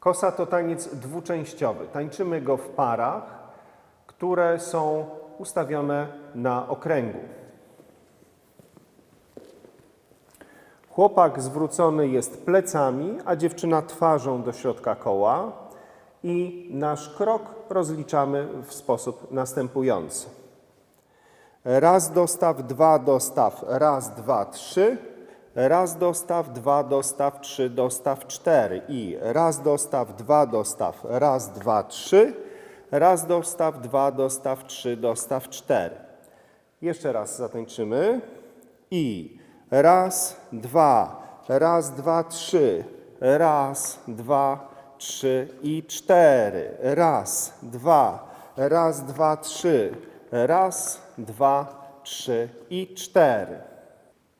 Kosa to taniec dwuczęściowy. Tańczymy go w parach, które są ustawione na okręgu. Chłopak zwrócony jest plecami, a dziewczyna twarzą do środka koła i nasz krok rozliczamy w sposób następujący. Raz dostaw, dwa dostaw, raz, dwa, trzy. Raz dostaw, dwa dostaw, trzy dostaw, cztery. I raz dostaw, dwa dostaw, raz, dwa, trzy. Raz dostaw, dwa dostaw, trzy dostaw, cztery. Jeszcze raz zatańczymy. I raz, dwa, raz, dwa, trzy. Raz, dwa, trzy i cztery. Raz, dwa, raz, dwa, trzy. Raz, dwa, trzy i cztery.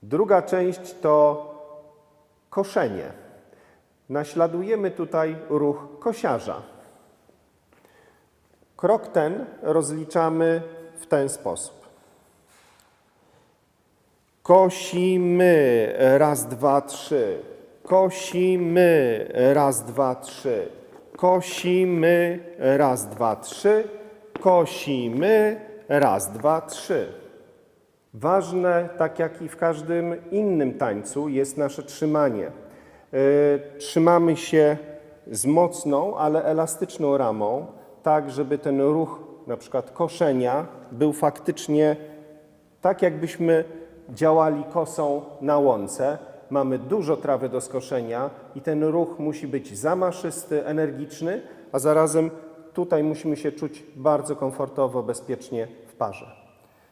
Druga część to koszenie. Naśladujemy tutaj ruch kosiarza. Krok ten rozliczamy w ten sposób. Kosimy, raz, dwa, trzy. Kosimy, raz, dwa, trzy. Kosimy, raz, dwa, trzy. Kosimy, raz, dwa, trzy. Ważne, tak jak i w każdym innym tańcu, jest nasze trzymanie. Yy, Trzymamy się z mocną, ale elastyczną ramą, tak żeby ten ruch, na przykład koszenia, był faktycznie tak, jakbyśmy działali kosą na łące. Mamy dużo trawy do skoszenia i ten ruch musi być zamaszysty, energiczny, a zarazem tutaj musimy się czuć bardzo komfortowo, bezpiecznie w parze.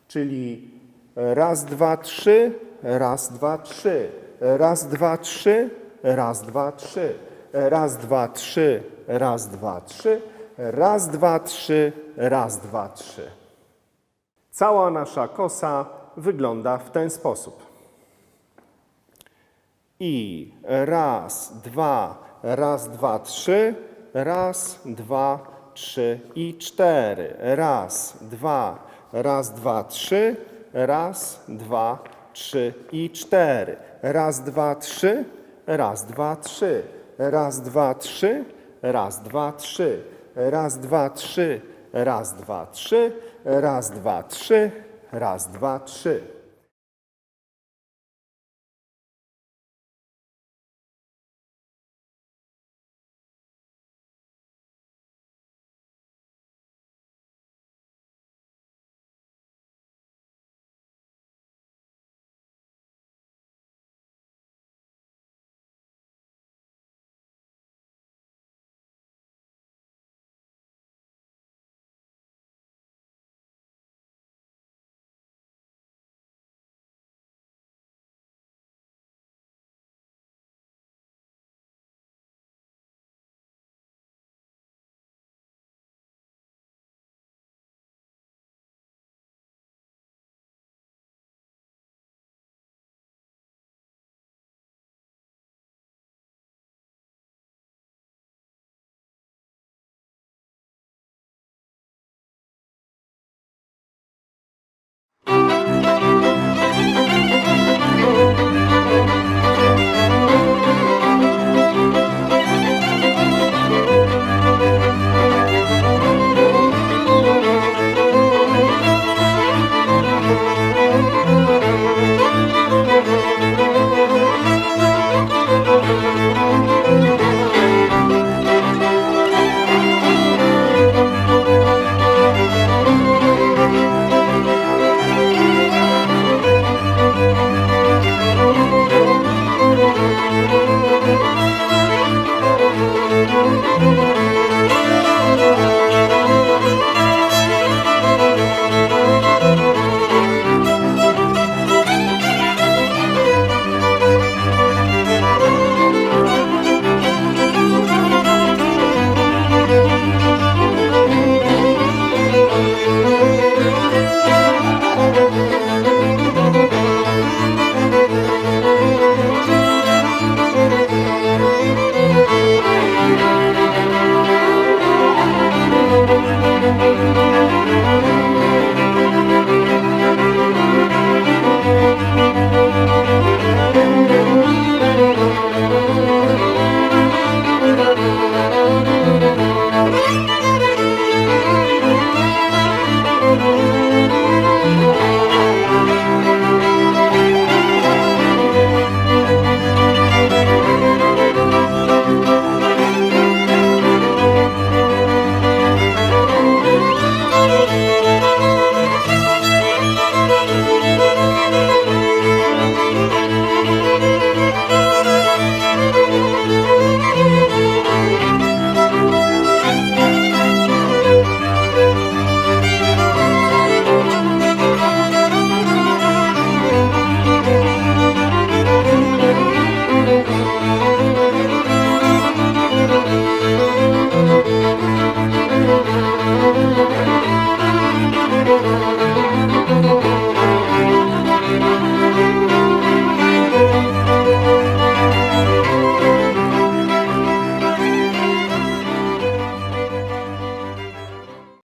Czyli raz, dwa, trzy, raz, dwa, trzy, raz, dwa, trzy, raz, dwa, trzy, raz, dwa, trzy, raz, dwa, trzy, raz, dwa, trzy, raz, dwa, trzy. Cała nasza kosa wygląda w ten sposób. I raz, dwa, raz, dwa, trzy, raz, dwa, trzy i cztery. Raz, dwa, raz, dwa, trzy, raz, dwa, trzy i cztery. Raz, dwa, trzy, raz, dwa, trzy, raz, dwa, trzy, raz, dwa, trzy, raz, dwa, trzy, raz, dwa, trzy, raz, dwa, trzy, raz, dwa, trzy.